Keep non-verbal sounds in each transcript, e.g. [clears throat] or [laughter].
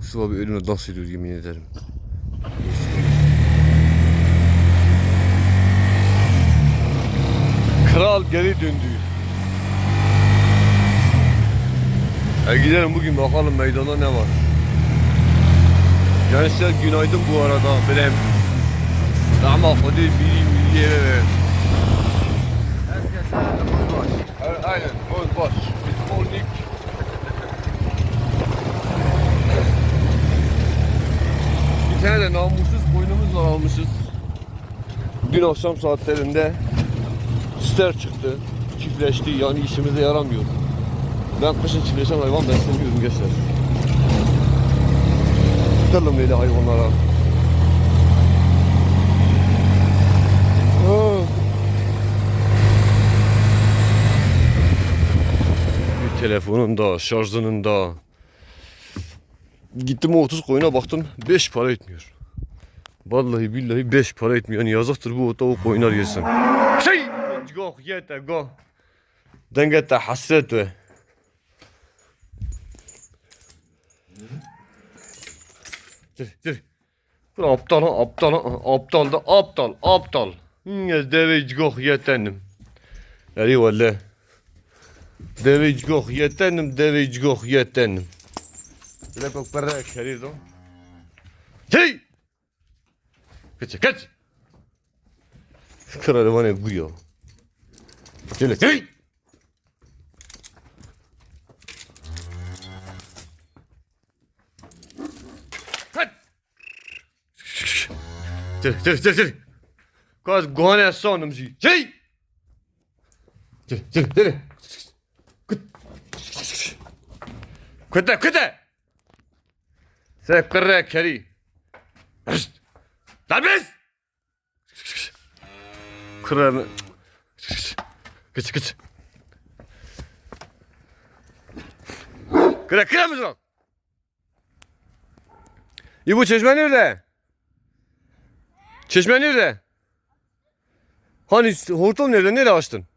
Yusuf abi önüne dans ediyor yemin ederim. Kral geri döndü. E gidelim bugün bakalım meydanda ne var. Gençler günaydın bu arada. Benim Ama hadi biri milliye. Aynen, boş boş. Biz morning. Bir tane de namussuz koyunumuz var almışız. Dün akşam saatlerinde ster çıktı. Çiftleşti yani işimize yaramıyor. Ben kışın çiftleşen hayvan beslemiyorum gençler. Tutalım böyle hayvanlara. Telefonun da, şarjının da. Gittim o 30 koyuna baktım 5 para etmiyor. Vallahi billahi 5 para etmiyor. Yani yazıktır bu tavuk koyunlar yesin. Şey! Go yete go. Dengete hasret ve. Dur dur. Bu aptal aptal aptal da aptal aptal. Ya deve go yetenim. Yani valla. Deve go yetenim deve go yetenim. Bile kok para querido. Hey! Kaç kaç. Kralı bana guyo. Şöyle hey! Kaç. Dur dur dur dur. Kaz gone sonum ji. Hey! Dur dur dur. Kıta kıta. Sen kırra keri. Biz! Kırra Kıç kıç. Kıra kıra mısın? İyi bu çeşme nerede? Çeşme nerede? Hani hortum nerede? Nereye açtın?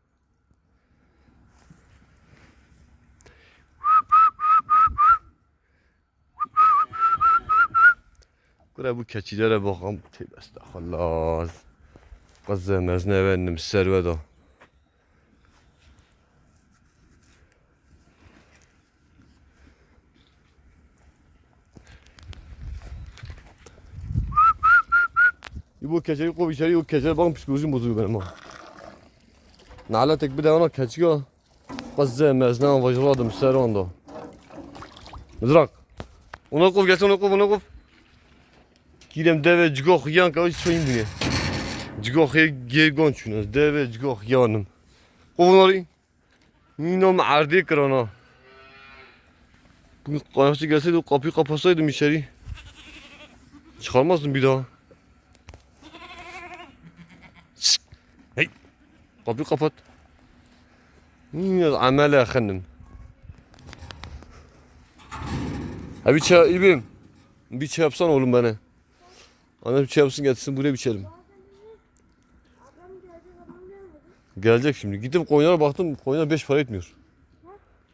Kıra bu keçilere bakalım. Tövbe estağfurullah. Kızım ezne efendim servet o. Bu keçeyi kov içeri, bu keçe bakın psikolojim bozuyor benim ha. Nala tek bir de ona keçiyor. Kızım ezne avajladım servanda. Mızrak. Ona kov gelsin ona kov ona kov. Girem deve cigok yan kavuş çoyun bine. Cigok ye gergon çuna. Deve cigok yanım. Kovunları. Yine mardi kırana. Bugün kayakçı gelseydi kapıyı kapatsaydım içeri. Çıkarmazdım bir daha. Hey! Kapıyı kapat. Amele efendim. Ha bir çay İbim. Bir çay yapsan oğlum bana. Anne bir çay yapsın getirsin buraya biçelim. Gelecek şimdi. Gittim koyunlara baktım. Koyunlar 5 para etmiyor.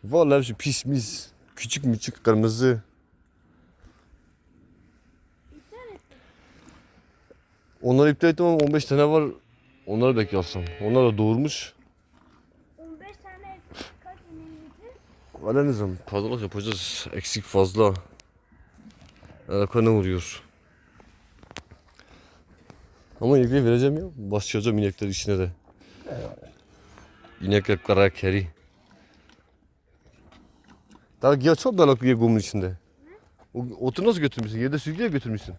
Vallahi hepsi pis mis. Küçük müçük kırmızı. Onları iptal ettim ama 15 tane var. Onları belki yapsam. Onlar da doğurmuş. 15 tane kaç mililitre? Alenizm pazarlık yapacağız. Eksik fazla. Alakana vuruyor. Ama inekleri vereceğim ya. Başlayacağım inekler işine de. İnek hep kara keri. Daha ya çok dalak bir gomun içinde. O, otu nasıl götürmüşsün? Yerde sürgüye götürmüşsün.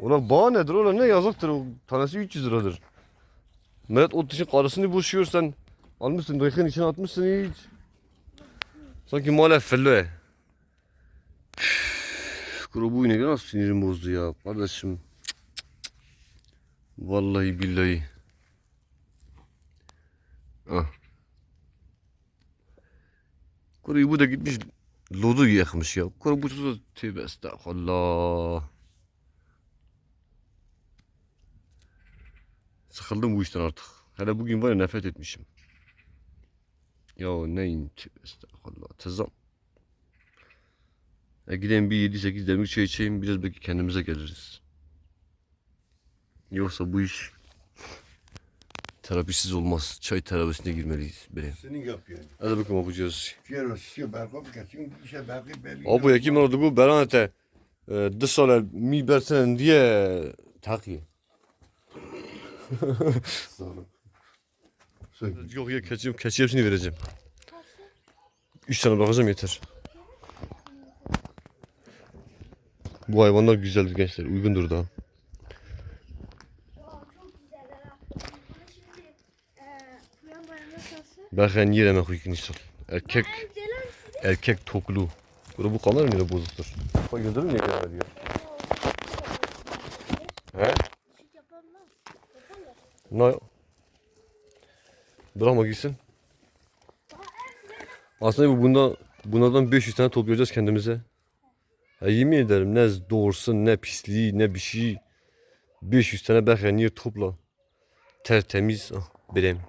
Ulan bağ nedir ulan ne yazıktır o tanesi 300 liradır. Mehmet ot için karısını boşuyor sen almışsın dayıkın içine atmışsın hiç. Sanki maalesef fello Kuru bu inek nasıl sinirim bozdu ya kardeşim. Vallahi billahi. Ah. Kuru bu da gitmiş lodu yakmış ya. Kuru bu da tövbe estağfurullah. Sıkıldım bu işten artık. Hele bugün var ya nefret etmişim. Ya neyin tövbe estağfurullah. Tezam. E gidelim bir 7-8 demir çay içeyim biraz belki kendimize geliriz. Yoksa bu iş terapisiz olmaz. Çay terapisine girmeliyiz benim. Senin yapıyorsun. Hadi bakalım yapacağız. Fiyero şişiyor berko bir kaçın işe berko belli. Abi yakim oldu bu beranete dı sala mi bersen diye takiye. Söyle. [laughs] Yok ya keçi, keçi hepsini vereceğim. Üç tane bırakacağım yeter. Bu hayvanlar güzeldir gençler, uygundur da. Aa, çok güzeller ha. Bunu şimdi eee Kur'an bayramında yer emek uygun inşallah. Erkek, erkek toklu. Burada bu kamera nereye bozuktur? Bak mü ne kadar diyor. He? Ne? Bırakma gitsin. Aslında bu bunda, bunlardan 500 tane toplayacağız kendimize. Ya yemin ederim ne doğursun ne pisliği ne bir şey. 500 tane belki niye topla. Tertemiz. Ah, bileyim.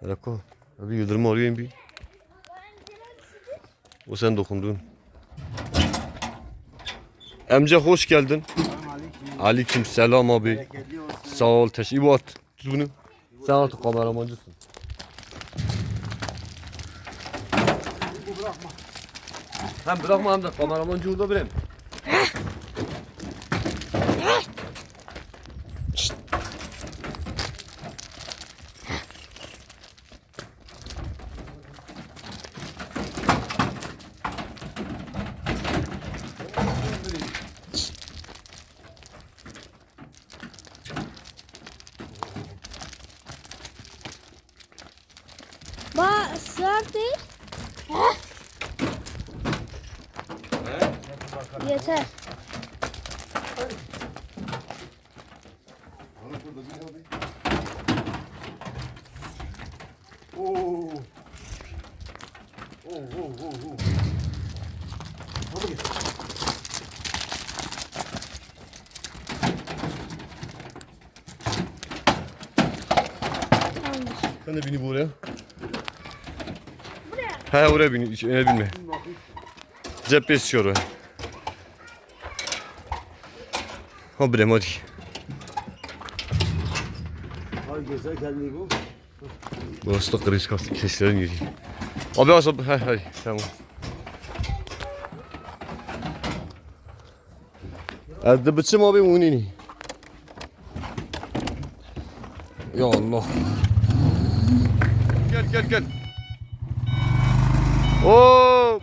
Hele ko. Bir yıldırım arayayım bir. O sen dokundun. Emce hoş geldin. Aleyküm selam abi. Sağ ol teşekkür İbo at tut bunu. Sen artık kameramancısın. Hem bırakma hem de kameramancı orada bileyim. Ba sığar değil. Yeter. Onu burada bir abi. Oo. Oo oo oo oo. Hadi. Tamamdır. Sen de bini buraya. Buraya. He oraya bini, hiç öne binme. Cep esiyor o. Ha bileyim hadi. Ay güzel kendini bu. Burası da kriz kastı keşlerin yeri. Abi asıl he he tamam. Hadi biçim abi unini. Ya Allah. Gel gel gel. Oo.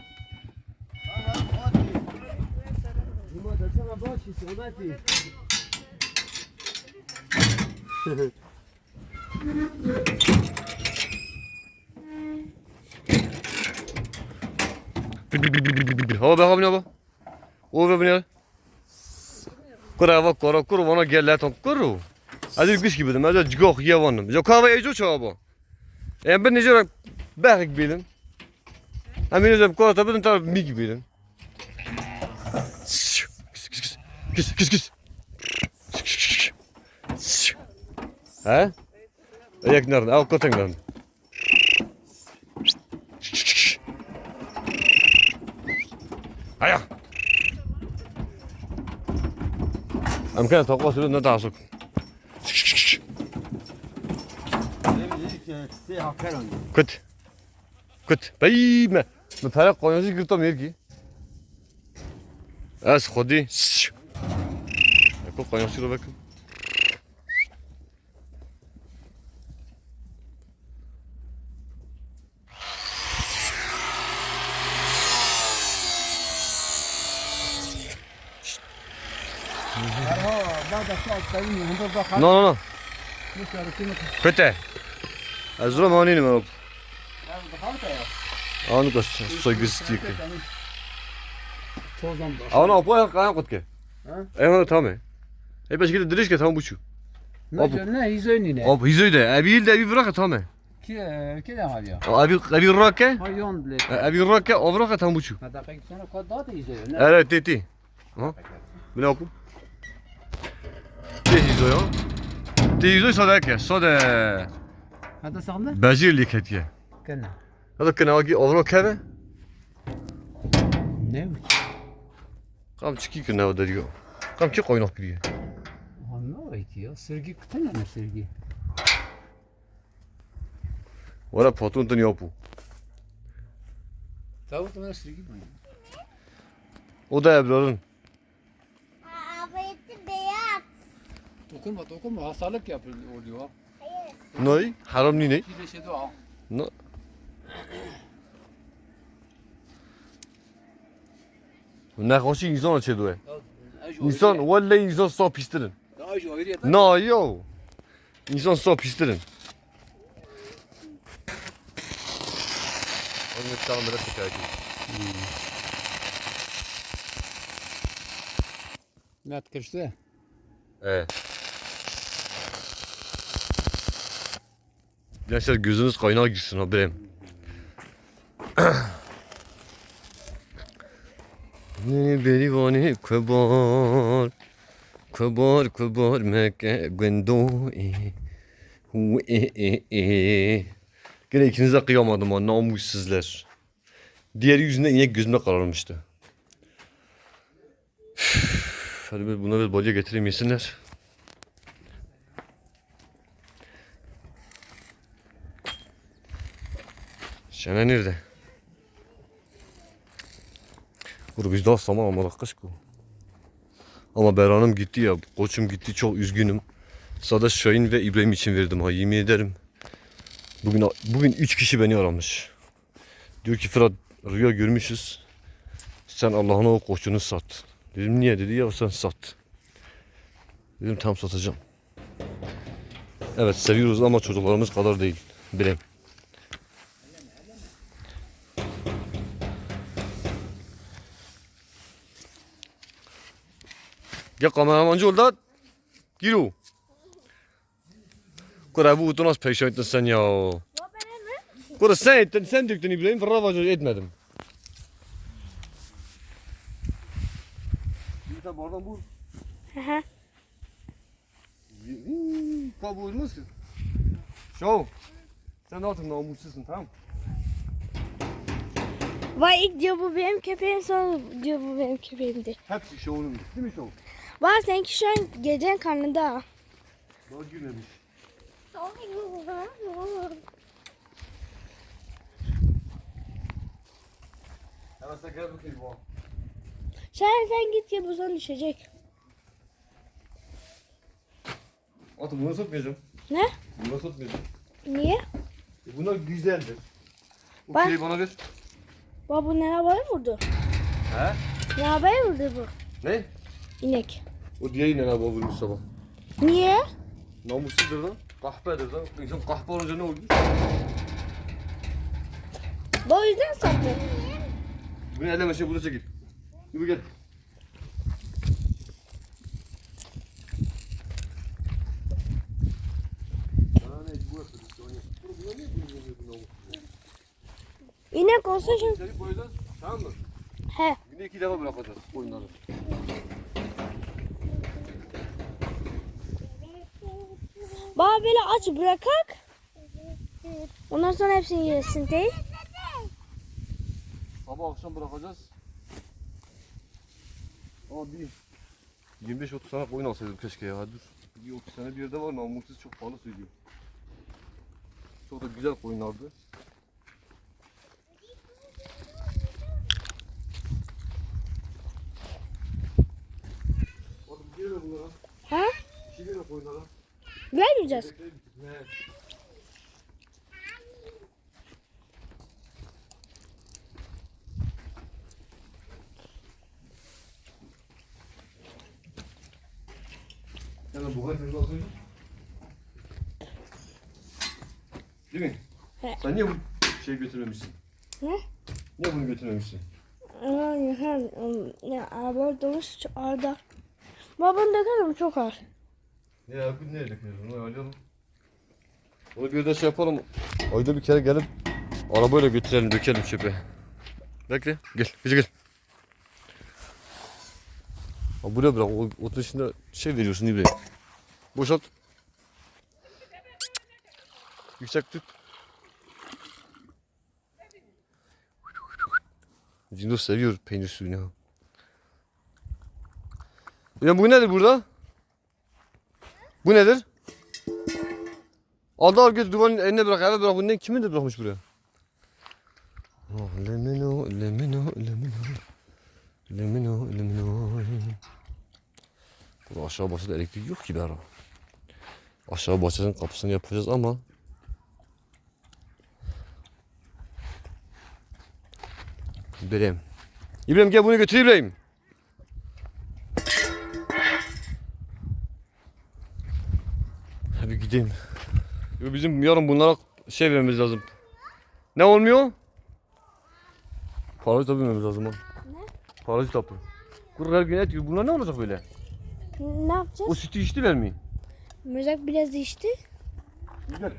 Hava be hava hava. O be ne? Kura va kura kura vana gelle ton kuru. Hadi güç gibi dedim. Hadi cgoh yavanım. Yo kahve ejo çaba. E ben necə bəxik bilin. Həmin özüm kora tabii taraf mi gibi bilin. Kıs kıs kıs. He? Nerede? Al kotek nerede? Aya. Am kan ta qosu ne tasuk. Se hakeron. Kut. Kut. Bayme. من طرف قایانسی گرفتم یکی No, no, no. Kötü. Azura mı anlayın mı? Anı göster. Soy gözüküyor ki. Anı apa ya kayam kutke. Eyvallah tamam. Ey başka da dirişke tamam buçu. Ne izöni ne? Abi izöde. Abi ilde abi bırak tamam. Ki ki de abi ya. Abi abi bırak rake? Hayyon bile. Abi rake, avrak tamam buçu. Evet, teti. Ha? Ne yapayım? Ti hizo yo. Ti hizo sade ke sade Hadi sağlı. bajir liket ye. Kena. Hadi kına agi avro keve. Ne? Kam çiki kına da diyor. Kam ki koynak biri. Ha ne var ki ya? Sergi kıtana ne sergi? Valla patron tını yapı. Tavuk da sergi mi? O da Ebrar'ın. Dokunma dokunma hastalık yapıyor oluyor. Ney? Haram ne? Bir de de al. Ne? Ne hoşi insan açı doğa. İnsan vallahi insan sağ pistirin. Daha jahiliye. Na yo. İnsan sağ pistirin. Onu bir tane biraz şikayet Met kırıştı. Evet. Gençler gözünüz kaynağa girsin haberim. [clears throat] Ne beri vani kwebar Kwebar kwebar meke gwendo e Hu e e e Gene ikinize kıyamadım ha namussuzlar. Diğeri yüzünden inek gözüme kararmıştı. Hadi bir buna bir balya getireyim yesinler. Şene nerede? Kuru biz daha saman almadık kış bu. Ama Beran'ım gitti ya. Koçum gitti çok üzgünüm. Sada Şahin ve İbrahim için verdim ha yemin ederim. Bugün bugün 3 kişi beni aramış. Diyor ki Fırat rüya görmüşüz. Sen Allah'ın o koçunu sat. Dedim niye dedi ya sen sat. Dedim tam satacağım. Evet seviyoruz ama çocuklarımız kadar değil. Bileyim. Ya kameramancı ol da. Giro. Kura bu utanaz peşin ettin sen ya. O? Kura sen ettin sen döktün İbrahim Fırlavacı etmedim. Bir tane bardan bul. Hı hı. Kabuğu musun? Şov. Sen artık namussuzsun tamam Vay ilk diyor bu benim köpeğim sonra diyor bu benim köpeğimdi. Hepsi şovunun değil mi şov? Var seninki şu an gecenin karnında. Daha gülmemiş. Hemen gel bakayım. Sen sen git ya buzdan düşecek. Atı bunu satmayacağım. Ne? Bunu satmayacağım. Niye? E bunlar güzeldir. Bu Ben- pireyi bana ver. Baba bu ne havaya vurdu? He? Ne havaya vurdu bu? Ne? İnek. O diğeri ne abi vurmuş sabah. Niye? Namussuzdur lan. Kahpedir lan. İnsan kahpe olunca ne olur? Bu yüzden sattı. Bunu elleme şey burada çekil. Yürü gel. İnek olsa şimdi. Seni koyacağız. Tamam mı? He. Günde iki defa bırakacağız oyunları. Baba böyle aç bırakak. Ondan sonra hepsini yesin değil. Sabah akşam bırakacağız. Ama bir 25-30 tane koyun alsaydım keşke ya. Dur. Bir 30 tane bir yerde var namussuz çok pahalı söylüyor. Çok da güzel koyunlardı. Bakın bir yere bunlara. Ha? Bir yere koyunlara. Vermeyeceğiz. Yani bu kadar fazla alsaydın. Değil mi? He. Sen niye bu şey götürmemişsin? Ne? Niye bunu götürmemişsin? Yani hem ne araba dolusu çok ağırda. Babanın dökerim çok ağır. Ya Yakut nereye döküyoruz? Onu ayarlayalım. Onu bir de şey yapalım. Ayda bir kere gelip arabayla götürelim, dökelim çöpe. Bekle, gel, gel gel. Ha, buraya bırak, o, o dışında şey veriyorsun İbrahim. Boşalt. Yüksek tut. Cindo seviyor peynir suyunu. Ya bu nedir burada? Bu nedir? Aldı al götür duvarın eline bırak eve bırak. Bu ne kimin de bırakmış buraya? Oh, lemino, lemino, lemino. Lemino, lemino. Burada aşağı bahçede elektrik yok ki be ara. Aşağı bahçenin kapısını yapacağız ama İbrahim. İbrahim gel bunu götür İbrahim. Yo, Bizim yarın bunlara şey vermemiz lazım. Ne olmuyor? Parazit vermemiz lazım. Ne? Parazit tabi. Kur her gün et yiyor. Bunlar ne olacak böyle? Ne yapacağız? O sütü içtiler mi? Müzak biraz içti. Güzel.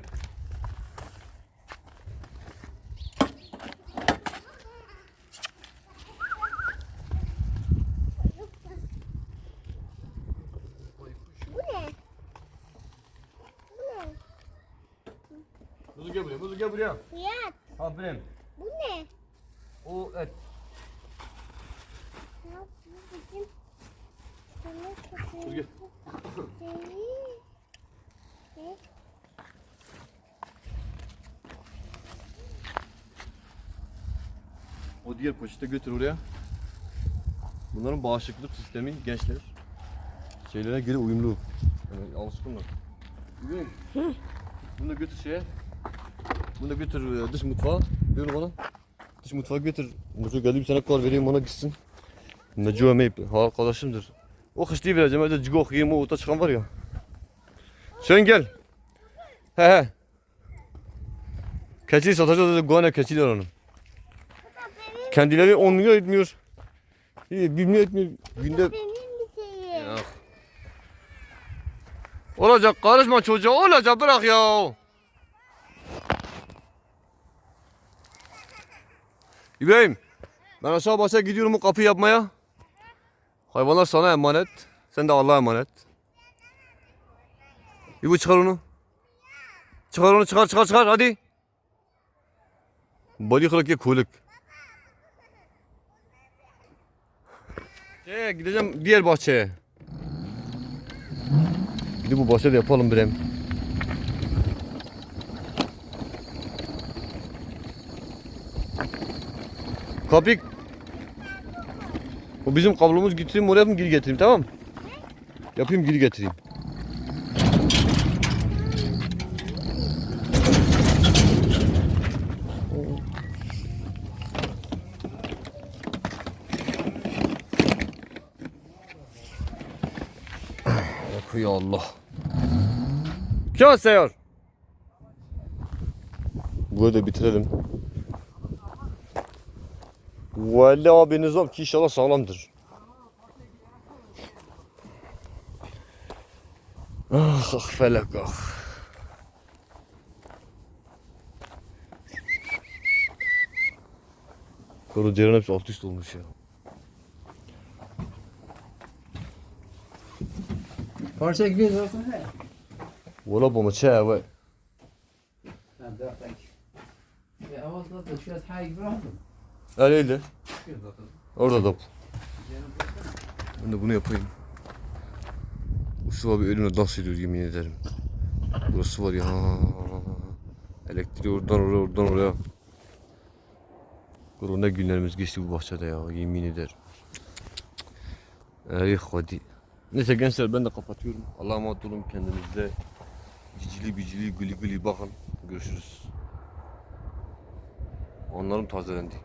Muzu gel buraya, muzu gel buraya. Fiyat Ha benim. bu ne? O et. Ne yapayım? O diğer poşete götür oraya. Bunların bağışıklık sistemi gençler. Şeylere göre uyumlu. Yani alışkınlar. Bugün bunu da götür şeye. Bunu da götür e, dış mutfağa. Diyorum bana. Dış mutfağa götür. Mucu geldi bir tane kar vereyim ona gitsin. Necu Emeyip arkadaşımdır. O kışlayı vereceğim. Öyle cigok yiyeyim o ota çıkan var ya. Sen gel. He he. Keçiyi satacağız dedi. Guane keçiler onun. Kendileri 10 milyon etmiyor. İyi 1 milyon etmiyor. Günde Benim bir şeyim. ya. Olacak karışma çocuğa olacak bırak ya. İbrahim ben aşağı başa gidiyorum o kapı yapmaya. Hayvanlar sana emanet. Sen de Allah'a emanet. İbo çıkar onu. Çıkar onu çıkar çıkar çıkar hadi. Kılık ya kuyruk. Şeye gideceğim diğer bahçeye. Gidip bu bahçede yapalım bir hem. Kapıyı o bizim kablomuz getireyim oraya mı geri getireyim tamam mı? Yapayım geri getireyim. Ya Allah. Kim seyor? Bunu da bitirelim. Vallahi abi nizam ki inşallah sağlamdır. Ah ah felek ah. Karaciğerin hepsi alt üst olmuş ya. Parça gibi zaten he. Valla bu maçı evet. Ben de bak. Ya avazda da şurası hay gibi rahatım. Öyleydi. Orada da. Ben de bunu yapayım. Bu su abi önüme dans ediyor yemin ederim. Burası var ya. Elektriği oradan oraya oradan oraya. Korona günlerimiz geçti bu bahçede ya yemin ederim. Ey hadi. Neyse gençler ben de kapatıyorum. Allah'a emanet olun kendinize. Cicili bicili gülü gülü bakın. Görüşürüz. Onların tazelendiği.